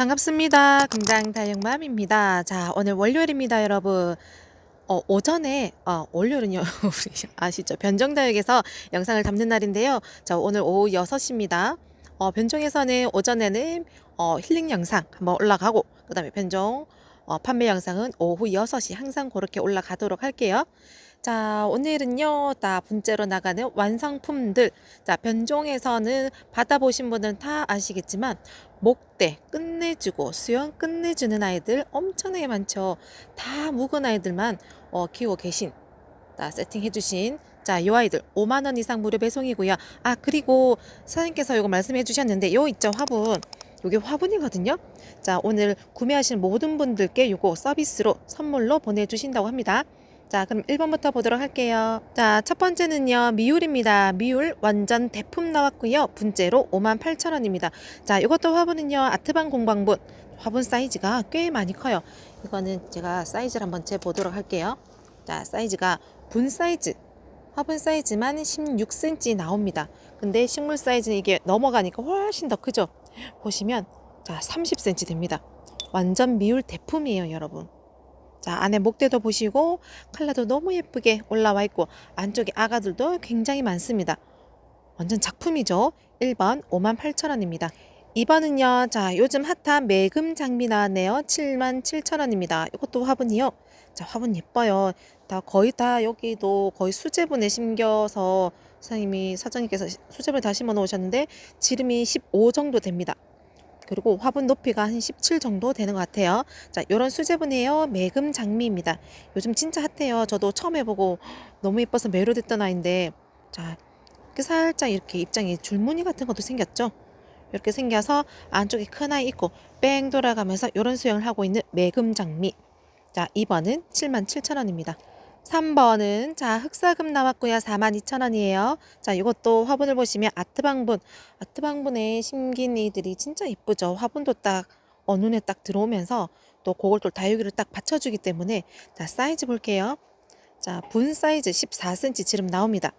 반갑습니다. 금장 다육맘입니다. 자, 오늘 월요일입니다, 여러분. 어, 오전에, 어, 월요일은요, 아시죠? 변종다육에서 영상을 담는 날인데요. 자, 오늘 오후 6시입니다. 어, 변종에서는 오전에는 어, 힐링 영상 한번 올라가고, 그 다음에 변종 어, 판매 영상은 오후 6시 항상 그렇게 올라가도록 할게요. 자, 오늘은요, 다 분째로 나가는 완성품들. 자, 변종에서는 받아보신 분들은 다 아시겠지만, 목대 끝내주고 수영 끝내주는 아이들 엄청나게 많죠. 다 묵은 아이들만 어, 키우고 계신, 자, 세팅해주신, 자, 요 아이들 5만 원 이상 무료 배송이고요. 아, 그리고 사장님께서 요거 말씀해 주셨는데, 요 있죠, 화분. 요게 화분이거든요. 자, 오늘 구매하신 모든 분들께 요거 서비스로 선물로 보내 주신다고 합니다. 자, 그럼 1번부터 보도록 할게요. 자, 첫 번째는요, 미율입니다. 미율 완전 대품 나왔고요. 분재로 58,000원입니다. 자, 이것도 화분은요, 아트방 공방분. 화분 사이즈가 꽤 많이 커요. 이거는 제가 사이즈를 한번 재보도록 할게요. 자, 사이즈가 분 사이즈. 화분 사이즈만 16cm 나옵니다. 근데 식물 사이즈는 이게 넘어가니까 훨씬 더 크죠? 보시면, 자, 30cm 됩니다. 완전 미율 대품이에요, 여러분. 자, 안에 목대도 보시고 컬러도 너무 예쁘게 올라와 있고 안쪽에 아가들도 굉장히 많습니다. 완전 작품이죠. 1번 58,000원입니다. 2번은요. 자, 요즘 핫한 매금 장미 나왔네요. 77,000원입니다. 이것도 화분이요. 자, 화분 예뻐요. 다 거의 다 여기도 거의 수제분에 심겨서 사장님이 사장님께서 수제분에 다 심어 놓으셨는데 지름이 15 정도 됩니다. 그리고 화분 높이가 한 17 정도 되는 것 같아요. 자, 요런 수제분이에요. 매금 장미입니다. 요즘 진짜 핫해요. 저도 처음 해보고 너무 예뻐서 매료됐던 아이인데, 자, 이렇게 살짝 이렇게 입장에 줄무늬 같은 것도 생겼죠? 이렇게 생겨서 안쪽에 큰 아이 있고, 뺑 돌아가면서 요런 수영을 하고 있는 매금 장미. 자, 2번은 77,000원입니다. 3번은 자 흑사금 나왔고요. 42,000원이에요. 자 이것도 화분을 보시면 아트방분 아트방분에 심긴 이들이 진짜 이쁘죠. 화분도 딱 어, 눈에 딱 들어오면서 또 그걸 또 다육이를 딱 받쳐주기 때문에 자 사이즈 볼게요. 자 분 사이즈 14cm 지름 나옵니다.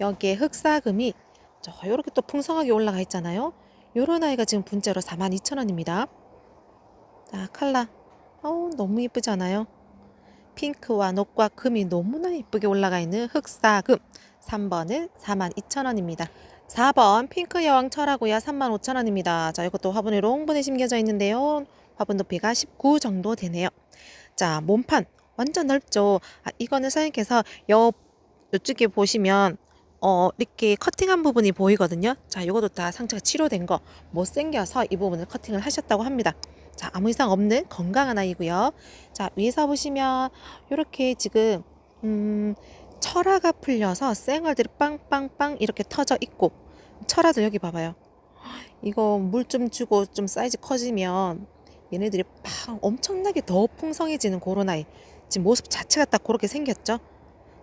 여기에 흑사금이 저 이렇게 또 풍성하게 올라가 있잖아요. 요런 아이가 지금 분째로 42,000원입니다. 자 칼라 어우 너무 예쁘지 않아요? 핑크와 녹과 금이 너무나 예쁘게 올라가 있는 흑사금 3번은 42,000원입니다. 4번 핑크 여왕 철하고요 35,000원입니다. 자 이것도 화분에 롱분에 심겨져 있는데요. 화분 높이가 19 정도 되네요. 자 몸판 완전 넓죠. 아, 이거는 사장님께서 여 이쪽에 보시면 어 이렇게 커팅한 부분이 보이거든요. 자 이것도 다 상처가 치료된 거 못생겨서 이 부분을 커팅을 하셨다고 합니다. 자, 아무 이상 없는 건강한 아이고요. 자, 위에서 보시면 이렇게 지금 음, 철화가 풀려서 쌩얼들이 빵빵빵 이렇게 터져 있고 철화도 여기 봐봐요. 이거 물 좀 주고 좀 사이즈 커지면 얘네들이 막 엄청나게 더 풍성해지는 그런 아이. 지금 모습 자체가 딱 그렇게 생겼죠.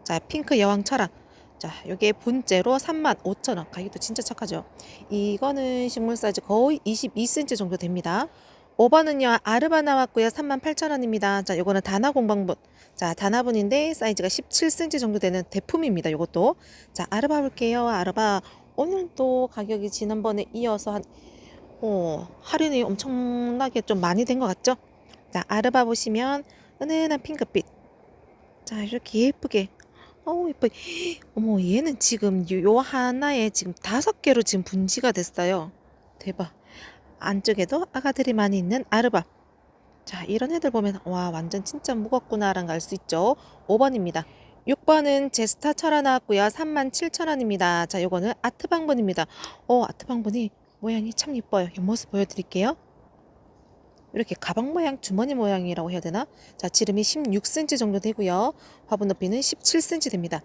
자, 핑크 여왕 철학. 자, 요게 분째로 35,000원. 가격도 진짜 착하죠. 이거는 식물 사이즈 거의 22cm 정도 됩니다. 5번은요, 아르바 나왔고요. 38,000원입니다. 자, 요거는 다나 공방분. 자, 다나분인데 사이즈가 17cm 정도 되는 대품입니다. 요것도. 자, 아르바 볼게요. 아르바. 오늘 또 가격이 지난번에 이어서 한, 어, 할인이 엄청나게 좀 많이 된 것 같죠? 자, 아르바 보시면 은은한 핑크빛. 자, 이렇게 예쁘게. 어우, 예쁘게. 어머, 얘는 지금 요, 요 하나에 지금 다섯 개로 지금 분지가 됐어요. 대박. 안쪽에도 아가들이 많이 있는 아르바. 자, 이런 애들 보면 와, 완전 진짜 무겁구나라는 걸 알 수 있죠. 5번입니다. 6번은 제스타 철화 나왔고요. 37,000원입니다. 자, 요거는 아트 방분입니다. 어, 아트 방분이 모양이 참 예뻐요. 옆모습 보여드릴게요. 이렇게 가방 모양, 주머니 모양이라고 해야 되나? 자, 지름이 16cm 정도 되고요. 화분 높이는 17cm 됩니다.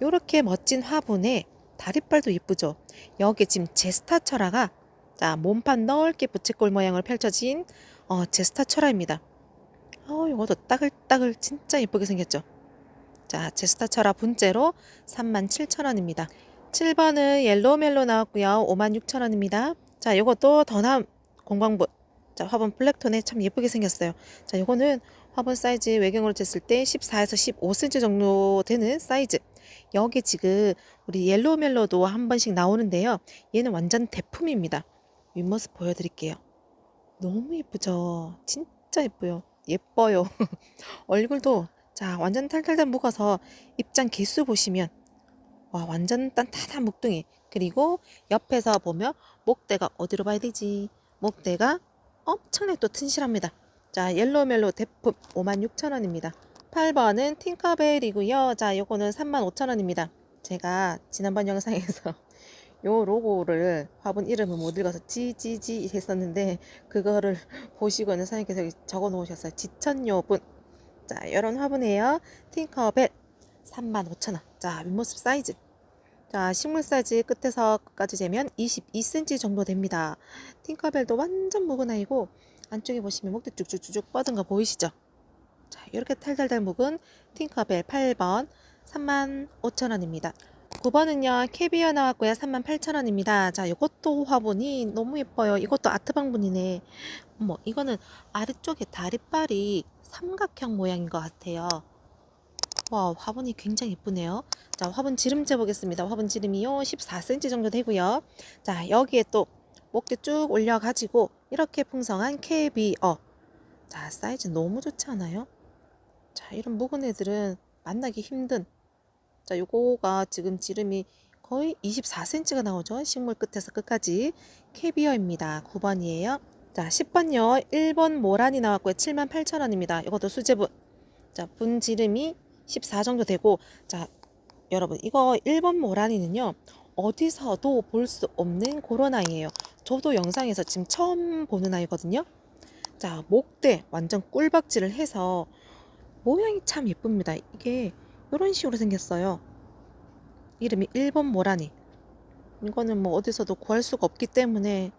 이렇게 멋진 화분에 다리빨도 예쁘죠? 여기 지금 제스타 철화가 자, 몸판 넓게 부채꼴 모양을 펼쳐진 어, 제스타 철화입니다. 어, 이것도 따글따글 진짜 예쁘게 생겼죠. 자, 제스타 철화 분째로 37,000원입니다. 7번은 옐로우 멜로 나왔고요. 56,000원입니다. 자, 이것도 더남 공광분. 자, 화분 블랙톤에 참 예쁘게 생겼어요. 자, 이거는 화분 사이즈 외경으로 쟀을 때 14에서 15cm 정도 되는 사이즈. 여기 지금 우리 옐로우 멜로도 한 번씩 나오는데요. 얘는 완전 대품입니다. 윗모습 보여드릴게요. 너무 예쁘죠? 진짜 예뻐요. 예뻐요. 얼굴도 자 완전 탈탈탈 묶어서 입장 개수 보시면 와 완전 단단한 목둥이 그리고 옆에서 보면 목대가 어디로 봐야 되지? 목대가 엄청나게 또 튼실합니다. 자 옐로멜로 대품 56,000원입니다. 8번은 팅커벨이고요. 자 요거는 35,000원입니다. 제가 지난번 영상에서 요 로고를 화분 이름을 못 읽어서 지지지 했었는데 그거를 보시고는 사장님께서 적어 놓으셨어요. 지천요분. 자, 이런 화분이에요. 팅커벨 35,000원. 자, 윗모습 사이즈. 자, 식물 사이즈 끝에서 끝까지 재면 22cm 정도 됩니다. 팅커벨도 완전 묵은 아이고 안쪽에 보시면 목대 쭉쭉쭉 뻗은 거 보이시죠? 자, 이렇게 탈탈탈 묵은 팅커벨 8번 35,000원입니다. 9번은요, 캐비어 나왔고요. 38,000원입니다. 자, 이것도 화분이 너무 예뻐요. 이것도 아트 방분이네. 어머, 이거는 아래쪽에 다리빨이 삼각형 모양인 것 같아요. 와, 화분이 굉장히 예쁘네요. 자, 화분 지름 재보겠습니다. 화분 지름이요, 14cm 정도 되고요. 자, 여기에 또 목대 쭉 올려가지고 이렇게 풍성한 캐비어. 자, 사이즈 너무 좋지 않아요? 자, 이런 묵은 애들은 만나기 힘든 자, 요거가 지금 지름이 거의 24cm가 나오죠. 식물 끝에서 끝까지. 캐비어입니다. 9번이에요. 자, 10번요. 1번 모란이 나왔고요. 78,000원입니다. 이것도 수제분. 자, 분 지름이 14 정도 되고, 자, 여러분, 이거 1번 모란이는요. 어디서도 볼 수 없는 그런 아이예요. 저도 영상에서 지금 처음 보는 아이거든요. 자, 목대 완전 꿀박지를 해서 모양이 참 예쁩니다. 이게 이런 식으로 생겼어요. 이름이 1번 모라니. 이거는 뭐 어디서도 구할 수가 없기 때문에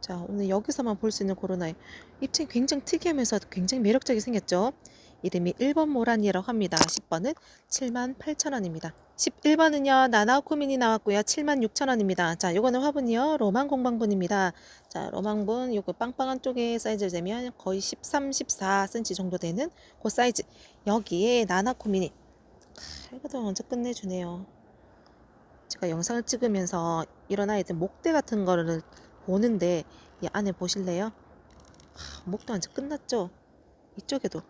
자 오늘 여기서만 볼 수 있는 코로나의 입체이 굉장히 특이하면서 굉장히 매력적이 생겼죠. 이름이 1번 모란이라고 합니다. 10번은 78,000원입니다. 11번은요 나나쿠민이 나왔고요 76,000원입니다. 자 요거는 화분이요 로망 공방분입니다. 자 로망분 요거 빵빵한 쪽에 사이즈를 재면 거의 13, 14cm 정도 되는 그 사이즈 여기에 나나쿠민이 이것도 먼저 끝내주네요. 제가 영상을 찍으면서 이런 아이들 목대 같은 거를 보는데 이 안에 보실래요? 아, 목도 완전 끝났죠? 이쪽에도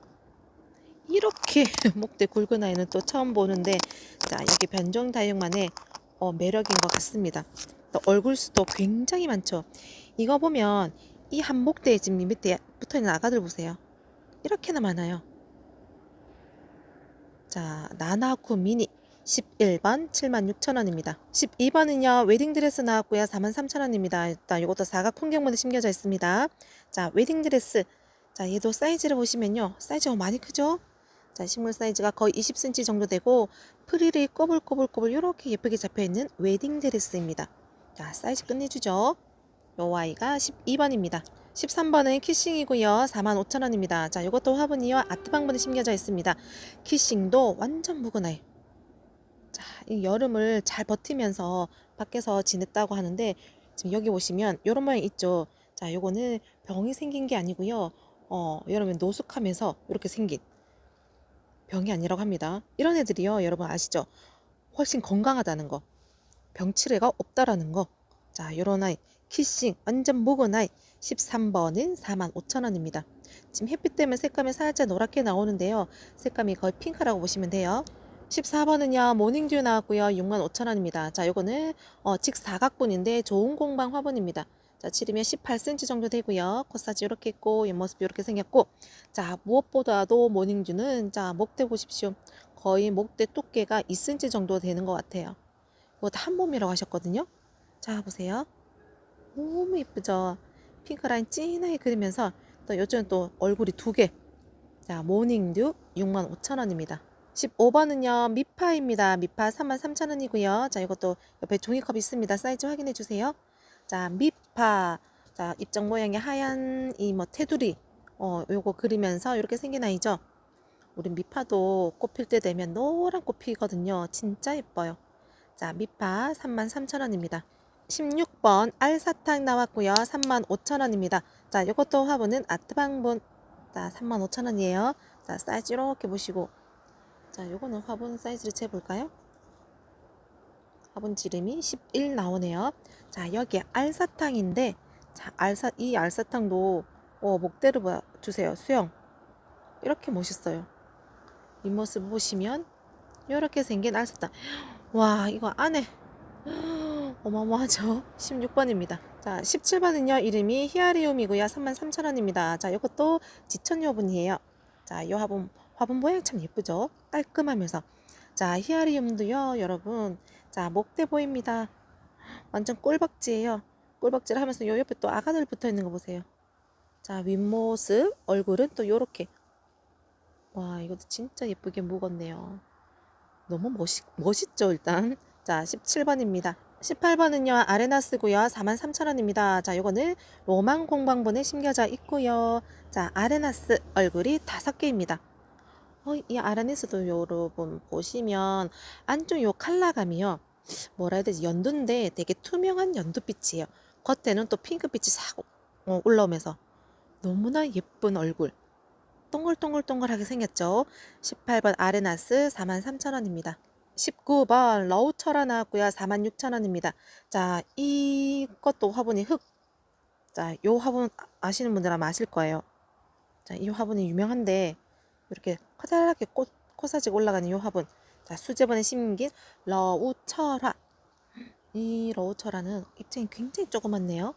이렇게 목대 굵은 아이는 또 처음 보는데 자 여기 변종 다육만의 어, 매력인 것 같습니다. 또 얼굴 수도 굉장히 많죠. 이거 보면 이 한 목대에 지금 밑에 붙어 있는 아가들 보세요. 이렇게나 많아요. 자, 나나쿠 미니 11번 76,000원입니다. 12번은요. 웨딩드레스 나왔고요. 43,000원입니다. 일단 이것도 사각 풍경문에 심겨져 있습니다. 자, 웨딩드레스. 자, 얘도 사이즈를 보시면요. 사이즈가 많이 크죠? 자, 식물 사이즈가 거의 20cm 정도 되고 프릴이 꼬불꼬불꼬불 이렇게 예쁘게 잡혀 있는 웨딩드레스입니다. 자, 사이즈 끝내주죠. 요 아이가 12번입니다. 13번은 키싱이고요. 45,000원입니다. 자, 이것도 화분이요. 아트 방문에 심겨져 있습니다. 키싱도 완전 묵은아이. 자, 이 여름을 잘 버티면서 밖에서 지냈다고 하는데 지금 여기 보시면 이런 모양 있죠. 자, 요거는 병이 생긴 게 아니고요. 어, 여름에 노숙하면서 이렇게 생긴 병이 아니라고 합니다. 이런 애들이요. 여러분 아시죠? 훨씬 건강하다는 거. 병치레가 없다라는 거. 자, 요런 아이 키싱 완전 묵은 아이. 13번은 45,000원입니다. 지금 햇빛 때문에 색감이 살짝 노랗게 나오는데요. 색감이 거의 핑크라고 보시면 돼요. 14번은요 모닝듀 나왔고요. 65,000원입니다. 자 요거는 어, 직사각분인데 좋은 공방 화분입니다. 자 치르면 18cm 정도 되고요. 콧사지 이렇게 있고 옆모습 이렇게 생겼고. 자 무엇보다도 모닝듀는 자 목대 보십시오. 거의 목대 두께가 2cm 정도 되는 것 같아요. 이거 다 한 몸이라고 하셨거든요. 자 보세요 너무 예쁘죠 핑크 라인 진하게 그리면서 또 요즘은 또 얼굴이 두 개 자 모닝듀 65,000원입니다 15번은요, 미파입니다. 미파 33,000원이고요. 자, 이것도 옆에 종이컵 있습니다. 사이즈 확인해 주세요. 자, 미파. 자, 입장 모양의 하얀 이 뭐 테두리. 어, 요거 그리면서 이렇게 생긴 아이죠. 우리 미파도 꽃 필 때 되면 노란 꽃 피거든요. 진짜 예뻐요. 자, 미파 33,000원입니다. 16번 알사탕 나왔고요. 35,000원입니다. 자, 이것도 화분은 아트방분. 자, 35,000원이에요. 자, 사이즈 이렇게 보시고 자, 요거는 화분 사이즈를 재볼까요? 화분 지름이 11 나오네요. 자, 여기에 알사탕인데, 자, 알사, 이 알사탕도, 어, 목대를 봐, 주세요. 수영. 이렇게 멋있어요. 이 모습 보시면, 이렇게 생긴 알사탕. 와, 이거 안에, 어마어마하죠? 16번입니다. 자, 17번은요, 이름이 히아리움이고요. 33,000원입니다. 자, 이것도 지천 화분이에요. 자, 이 화분, 화분 모양 참 예쁘죠? 깔끔하면서. 자, 히아리움도요, 여러분. 자, 목대 보입니다. 완전 꿀박지예요. 꿀박지를 하면서 요 옆에 또 아가들 붙어 있는 거 보세요. 자, 윗모습, 얼굴은 또 요렇게. 와, 이것도 진짜 예쁘게 묵었네요. 너무 멋있, 멋있죠, 일단. 자, 17번입니다. 18번은요, 아레나스고요. 43,000원입니다. 자, 요거는 로망 공방본에 심겨져 있고요. 자, 아레나스 얼굴이 다섯 개입니다. 어, 이 아레나스도 여러분 보시면 안쪽 요 컬러감이요. 뭐라 해야 되지? 연두인데 되게 투명한 연두빛이에요. 겉에는 또 핑크빛이 싹 어, 올라오면서 너무나 예쁜 얼굴. 동글동글동글하게 생겼죠. 18번 아레나스 43,000원입니다. 19번 러우처라 나왔고요. 46,000원입니다. 자, 이것도 화분이 흙. 자, 요 화분 아시는 분들 아마 아실 거예요. 자, 이 화분이 유명한데 이렇게 커다랗게 꽃, 코사지 올라가는 이 화분. 자, 수제본에 심긴 러우철화. 이 러우철화는 입장이 굉장히 조그맣네요.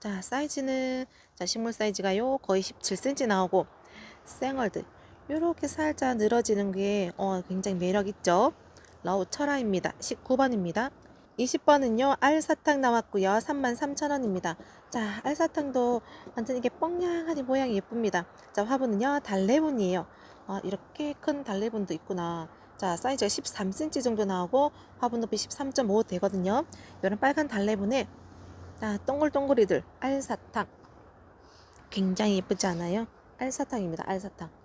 자, 사이즈는 자, 식물 사이즈가요. 거의 17cm 나오고 생얼들 이렇게 살짝 늘어지는 게 어, 굉장히 매력 있죠. 러우철화입니다. 19번입니다. 20번은요. 알사탕 나왔고요. 33,000원입니다. 자, 알사탕도 완전 이게 뻥냥하니 모양이 예쁩니다. 자, 화분은요. 달래분이에요. 아, 이렇게 큰 달래분도 있구나. 자, 사이즈가 13cm 정도 나오고 화분 높이 13.5 되거든요. 이런 빨간 달래분에 자, 동글동글이들 알사탕 굉장히 예쁘지 않아요? 알사탕입니다. 알사탕.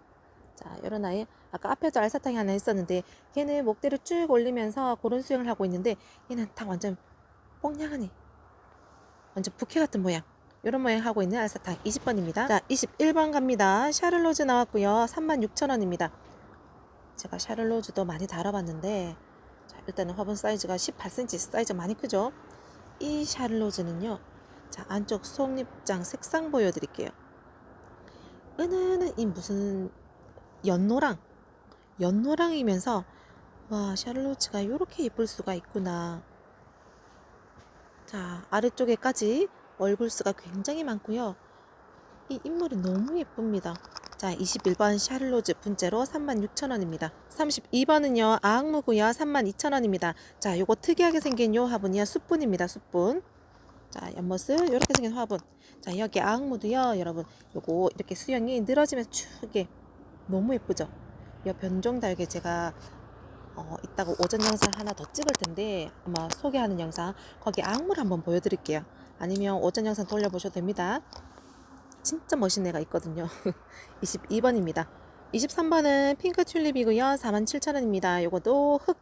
자, 이런 아이 아까 앞에도 알사탕이 하나 있었는데 걔는 목대를 쭉 올리면서 그런 수영을 하고 있는데 얘는 딱 완전 뽕냥하니 완전 부케 같은 모양 이런 모양 하고 있는 알사탕 20번입니다. 자, 21번 갑니다. 샤를로즈 나왔고요. 36,000원입니다. 제가 샤를로즈도 많이 다뤄봤는데 자, 일단은 화분 사이즈가 18cm 사이즈 많이 크죠? 이 샤를로즈는요. 자, 안쪽 속립장 색상 보여드릴게요. 은은한 이 무슨 연노랑 연노랑이면서 와 샤를로츠가 이렇게 예쁠 수가 있구나. 자 아래쪽에까지 얼굴수가 굉장히 많고요. 이 인물이 너무 예쁩니다. 자 21번 샤를로즈 분째로 36,000원입니다. 32번은요 아악무고요 32,000원입니다. 자 요거 특이하게 생긴 요 화분이요. 숯분입니다 숯분. 자 옆모습 이렇게 생긴 화분. 자 여기 아악무도요 여러분. 요거 이렇게 수영이 늘어지면서 쭉 이렇게 너무 예쁘죠? 이 변종 달개 제가 어, 이따가 오전 영상 하나 더 찍을 텐데 아마 소개하는 영상 거기 악물 한번 보여드릴게요. 아니면 오전 영상 돌려보셔도 됩니다. 진짜 멋진 애가 있거든요. 22번입니다. 23번은 핑크 튤립이고요. 47,000원입니다. 요것도 흑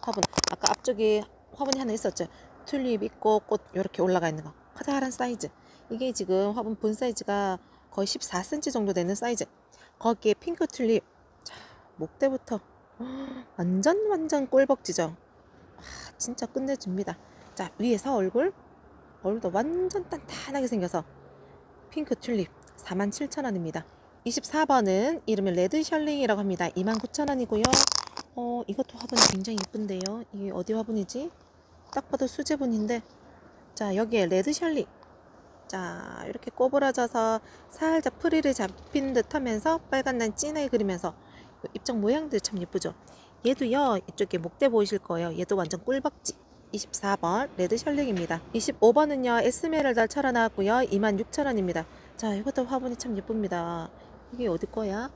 화분. 아까 앞쪽에 화분이 하나 있었죠. 튤립 있고 꽃 이렇게 올라가 있는 거. 커다란 사이즈. 이게 지금 화분 분 사이즈가 거의 14cm 정도 되는 사이즈. 거기에 핑크 튤립. 자, 목대부터 완전 완전 꿀벅지죠. 아, 진짜 끝내줍니다. 자, 위에서 얼굴. 얼굴도 완전 단단하게 생겨서 핑크 튤립 47,000원입니다. 24번은 이름이 레드 셜링이라고 합니다. 29,000원이고요. 어, 이것도 화분이 굉장히 예쁜데요. 이게 어디 화분이지? 딱 봐도 수제분인데. 자, 여기에 레드 셜링. 자, 이렇게 꼬부라져서 살짝 프리를 잡힌 듯 하면서 빨간 난 진하게 그리면서 입장 모양들 참 예쁘죠? 얘도요, 이쪽에 목대 보이실 거예요. 얘도 완전 꿀벅지. 24번 레드 셜링입니다. 25번은요, 에스메랄다 철화 나왔고요. 26,000원입니다. 자, 이것도 화분이 참 예쁩니다. 이게 어디 거야?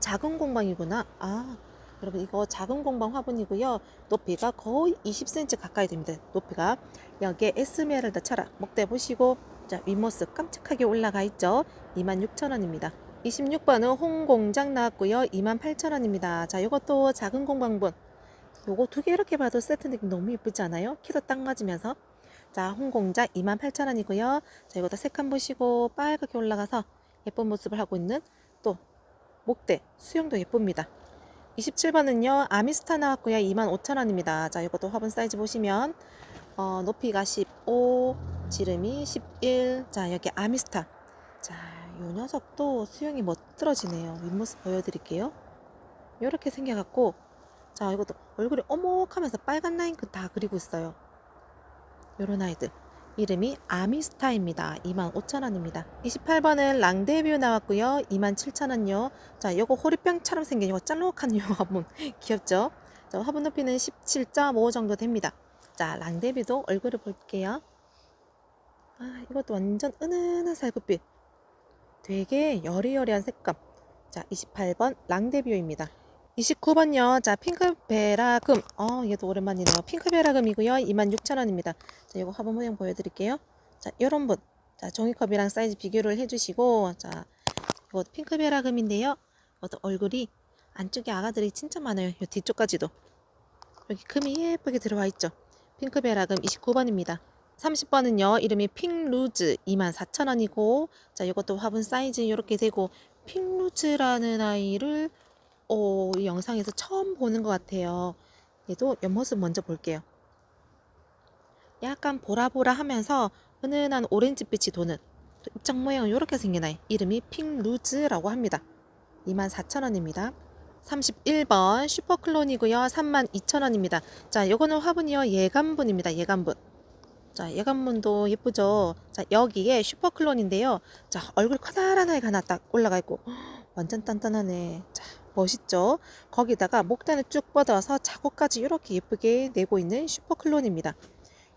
작은 공방이구나. 아, 여러분 이거 작은 공방 화분이고요. 높이가 거의 20cm 가까이 됩니다. 높이가 여기에 에스메랄다 철화 목대 보시고 자 윗모습 깜찍하게 올라가 있죠. 26,000원입니다. 26번은 홍공장 나왔고요. 28,000원입니다. 자 이것도 작은 공방분. 요거 두 개 이렇게 봐도 세트 느낌 너무 예쁘지 않아요? 키도 딱 맞으면서 자 홍공장 28,000원이고요. 자 이것도 색감 보시고 빨갛게 올라가서 예쁜 모습을 하고 있는 또 목대 수영도 예쁩니다. 27번은요 아미스타 나왔고요 25,000원입니다 자 이것도 화분 사이즈 보시면 어, 높이가 15, 지름이 11. 자, 여기 아미스타. 자, 요 녀석도 수영이 멋들어지네요. 윗모습 보여드릴게요. 이렇게 생겨갖고, 자, 이것도 얼굴이 오목하면서 빨간 라인 그다 그리고 있어요. 요런 아이들. 이름이 아미스타입니다. 25,000원입니다. 28번은 랑데뷰 나왔고요. 27,000원요. 자, 요거 호리병처럼 생긴 요거 짤록한 요 화분. 귀엽죠? 자, 화분 높이는 17.5 정도 됩니다. 자, 랑데뷰도 얼굴을 볼게요. 아, 이것도 완전 은은한 살구빛. 되게 여리여리한 색감. 자, 28번 랑데뷰입니다. 29번요. 자, 핑크베라금. 어, 얘도 오랜만이네요. 핑크베라금이고요. 26,000원입니다. 자, 이거 화분 모양 보여드릴게요. 자, 요런 분. 자, 종이컵이랑 사이즈 비교를 해주시고, 자, 이거 핑크베라금인데요. 이것도 얼굴이 안쪽에 아가들이 진짜 많아요. 요 뒤쪽까지도. 여기 금이 예쁘게 들어와 있죠. 핑크베라금 29번입니다. 30번은요. 이름이 핑루즈 24,000원이고, 자, 이것도 화분 사이즈 이렇게 되고, 핑루즈라는 아이를 어, 이 영상에서 처음 보는 것 같아요. 얘도 옆모습 먼저 볼게요. 약간 보라보라 하면서 은은한 오렌지빛이 도는 또 입장 모양은 이렇게 생긴 아이. 이름이 핑루즈라고 합니다. 24,000원입니다. 31번 슈퍼클론이고요. 32,000원입니다. 자, 요거는 화분이요. 예감분입니다. 예감분. 자, 예감분도 예쁘죠? 자, 여기에 슈퍼클론인데요. 자, 얼굴 커다란 아이가 하나 딱 올라가 있고 완전 단단하네. 자, 멋있죠? 거기다가 목단을 쭉 뻗어서 자국까지 이렇게 예쁘게 내고 있는 슈퍼클론입니다.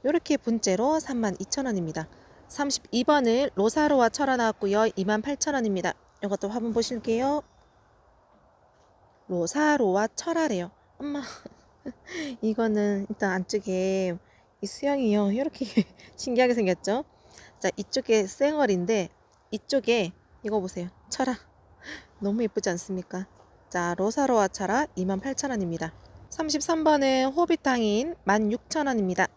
이렇게 분째로 32,000원입니다. 32번은 로사로와 철화 나왔고요. 28,000원입니다. 이것도 화분 보실게요. 로사로와 철화래요. 엄마 이거는 일단 안쪽에 이 수영이요. 이렇게 신기하게 생겼죠? 자, 이쪽에 쌩얼인데 이쪽에 이거 보세요. 철화. 너무 예쁘지 않습니까? 자, 로사로와 차라 28,000원입니다. 33번은 호빗탕인 16,000원입니다.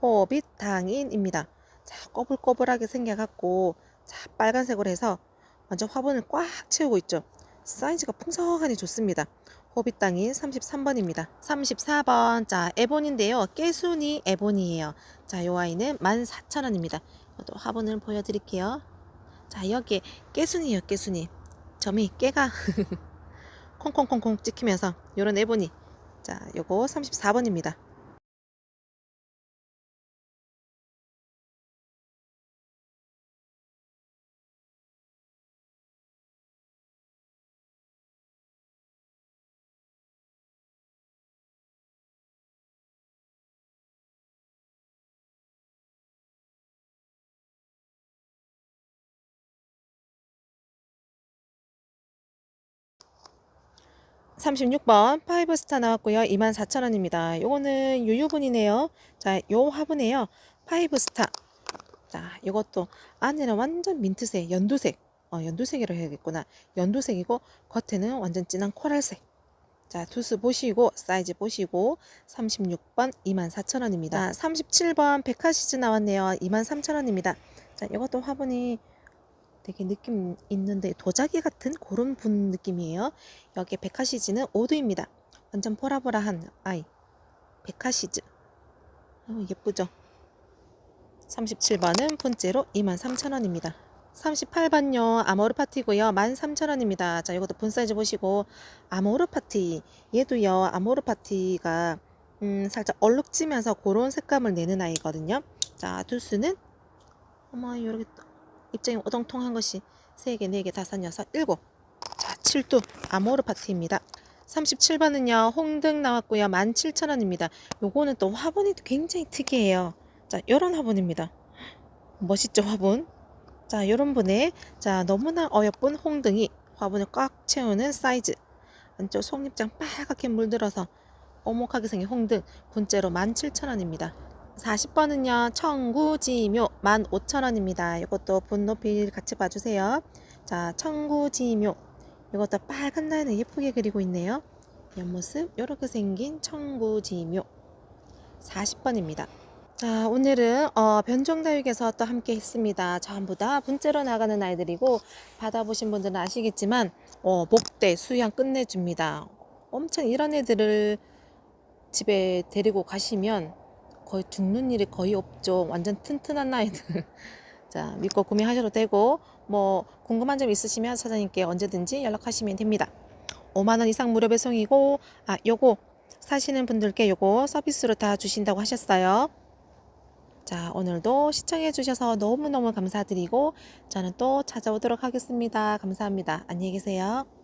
호빗탕인입니다. 자, 꼬불꼬불하게 생겨갖고 자, 빨간색으로 해서 완전 화분을 꽉 채우고 있죠. 사이즈가 풍성하니 좋습니다. 호빗땅인 33번입니다. 34번, 자, 에본인데요. 깨순이 에본이에요. 자, 요 아이는 14,000원입니다. 또 화분을 보여드릴게요. 자, 여기에 깨순이에요, 깨순이. 점이 깨가 콩콩콩콩 찍히면서 요런 에보니 자 요거 34번입니다 삼십육 번 파이브스타 나왔고요. 24,000원입니다. 요거는 유유분이네요. 자 요 화분에요. 파이브스타. 자 요것도 안에는 완전 민트색 연두색. 어 연두색이라 해야겠구나. 연두색이고 겉에는 완전 진한 코랄색. 자 두수 보시고 사이즈 보시고 36번 24,000원입니다. 37번 백화시즈 나왔네요. 23,000원입니다. 자 이것도 화분이 되게 느낌 있는데 도자기 같은 그런 분 느낌이에요. 여기 백화시즈는 5두입니다. 완전 보라보라한 아이. 백화시즈. 어, 예쁘죠? 37번은 분째로 23,000원입니다. 38번요. 아모르 파티고요. 13,000원입니다. 자, 이것도 분 사이즈 보시고 아모르 파티. 얘도요. 아모르 파티가 음, 살짝 얼룩지면서 그런 색감을 내는 아이거든요. 자, 두수는 어머, 이렇게 입장이 오동통한 것이 3개, 4개, 5, 6, 7. 자, 7두 아모르 파티입니다. 37번은요. 홍등 나왔고요. 17,000원입니다. 요거는 또 화분이 굉장히 특이해요. 자, 요런 화분입니다. 멋있죠, 화분? 자, 요런 분의 자, 너무나 어여쁜 홍등이 화분을 꽉 채우는 사이즈. 안쪽 속잎장 빨갛게 물들어서 오목하게 생긴 홍등 분째로 17,000원입니다. 40번은요, 청구지묘 15,000원입니다. 이것도 분 높이 같이 봐주세요. 자, 청구지묘. 이것도 빨간 라인을 예쁘게 그리고 있네요. 옆모습, 이렇게 생긴 청구지묘. 40번입니다. 자, 오늘은 어, 변종다육에서 또 함께 했습니다. 전부 다 분째로 나가는 아이들이고, 받아보신 분들은 아시겠지만, 어, 목대, 수양 끝내줍니다. 엄청 이런 애들을 집에 데리고 가시면 거의 죽는 일이 거의 없죠. 완전 튼튼한 나이들. 자, 믿고 구매하셔도 되고, 뭐, 궁금한 점 있으시면 사장님께 언제든지 연락하시면 됩니다. 5만원 이상 무료 배송이고, 아, 요거, 사시는 분들께 요거 서비스로 다 주신다고 하셨어요. 자, 오늘도 시청해주셔서 너무너무 감사드리고, 저는 또 찾아오도록 하겠습니다. 감사합니다. 안녕히 계세요.